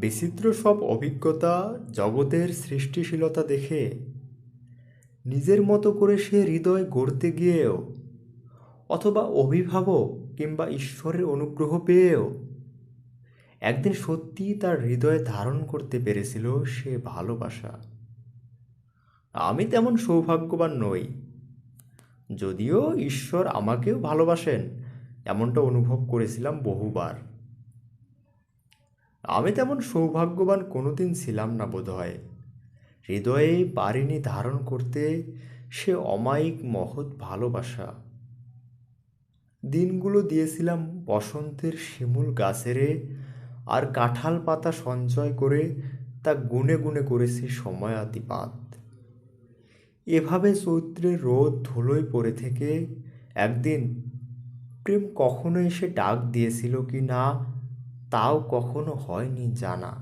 বিচিত্র সব অভিজ্ঞতা জগতের সৃষ্টিশীলতা দেখে নিজের মতো করে সে হৃদয় গড়তে গিয়েও অথবা অভিভাবক কিংবা ঈশ্বরের অনুগ্রহ পেয়েও একদিন সত্যিই তার হৃদয়ে ধারণ করতে পেরেছিল সে ভালোবাসা। আমি তেমন সৌভাগ্যবান নই। যদিও ঈশ্বর আমাকেও ভালোবাসেন, এমনটা অনুভব করেছিলাম বহুবার। আমি তেমন সৌভাগ্যবান কোনোদিন ছিলাম না বোধহয়। হৃদয়ে পারিনি ধারণ করতে সে অমায়িক মহৎ ভালোবাসা। দিনগুলো দিয়েছিলাম বসন্তের শিমুল গাছেরে আর কাঁঠাল পাতা সঞ্চয় করে তা গুনে গুনে করেছি সময়াতিপাত। এভাবে চৈত্রের রোদ ধুলোয় পড়ে থেকে একদিন প্রেম কখনো এসে ডাক দিয়েছিল কি না তাও কখনো হয়নি জানা।